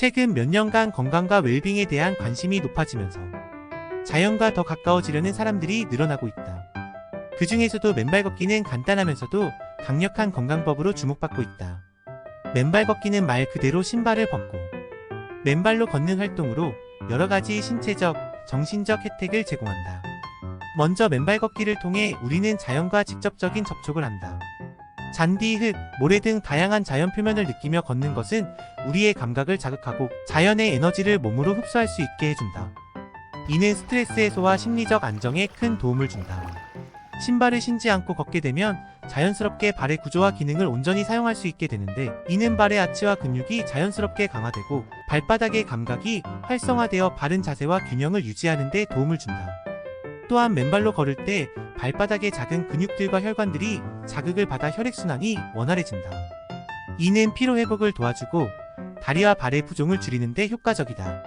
최근 몇 년간 건강과 웰빙에 대한 관심이 높아지면서 자연과 더 가까워지려는 사람들이 늘어나고 있다. 그 중에서도 맨발 걷기는 간단하면서도 강력한 건강법으로 주목받고 있다. 맨발 걷기는 말 그대로 신발을 벗고 맨발로 걷는 활동으로 여러 가지 신체적, 정신적 혜택을 제공한다. 먼저 맨발 걷기를 통해 우리는 자연과 직접적인 접촉을 한다. 잔디, 흙, 모래 등 다양한 자연 표면을 느끼며 걷는 것은 우리의 감각을 자극하고 자연의 에너지를 몸으로 흡수할 수 있게 해준다. 이는 스트레스 해소와 심리적 안정에 큰 도움을 준다. 신발을 신지 않고 걷게 되면 자연스럽게 발의 구조와 기능을 온전히 사용할 수 있게 되는데 이는 발의 아치와 근육이 자연스럽게 강화되고 발바닥의 감각이 활성화되어 바른 자세와 균형을 유지하는 데 도움을 준다. 또한 맨발로 걸을 때 발바닥의 작은 근육들과 혈관들이 자극을 받아 혈액순환이 원활해진다. 이는 피로회복을 도와주고 다리와 발의 부종을 줄이는 데 효과적이다.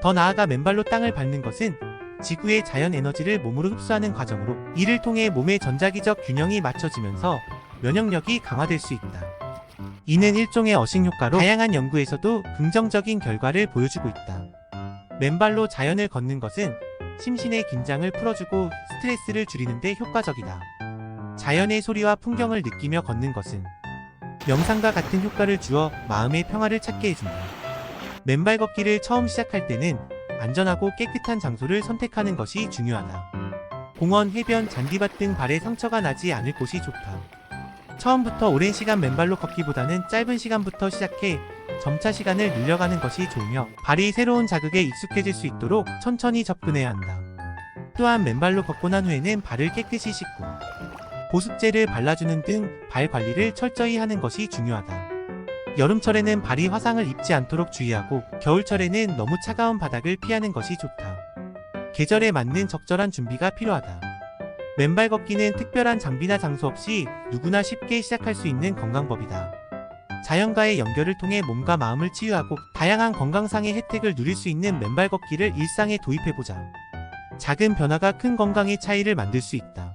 더 나아가 맨발로 땅을 밟는 것은 지구의 자연 에너지를 몸으로 흡수하는 과정으로 이를 통해 몸의 전자기적 균형이 맞춰지면서 면역력이 강화될 수 있다. 이는 일종의 어식 효과로 다양한 연구에서도 긍정적인 결과를 보여주고 있다. 맨발로 자연을 걷는 것은 심신의 긴장을 풀어주고 스트레스를 줄이는 데 효과적이다. 자연의 소리와 풍경을 느끼며 걷는 것은 명상과 같은 효과를 주어 마음의 평화를 찾게 해준다. 맨발 걷기를 처음 시작할 때는 안전하고 깨끗한 장소를 선택하는 것이 중요하다. 공원, 해변, 잔디밭 등 발에 상처가 나지 않을 곳이 좋다. 처음부터 오랜 시간 맨발로 걷기보다는 짧은 시간부터 시작해 점차 시간을 늘려가는 것이 좋으며 발이 새로운 자극에 익숙해질 수 있도록 천천히 접근해야 한다. 또한 맨발로 걷고 난 후에는 발을 깨끗이 씻고 보습제를 발라주는 등 발 관리를 철저히 하는 것이 중요하다. 여름철에는 발이 화상을 입지 않도록 주의하고 겨울철에는 너무 차가운 바닥을 피하는 것이 좋다. 계절에 맞는 적절한 준비가 필요하다. 맨발 걷기는 특별한 장비나 장소 없이 누구나 쉽게 시작할 수 있는 건강법이다. 자연과의 연결을 통해 몸과 마음을 치유하고 다양한 건강상의 혜택을 누릴 수 있는 맨발 걷기를 일상에 도입해보자. 작은 변화가 큰 건강의 차이를 만들 수 있다.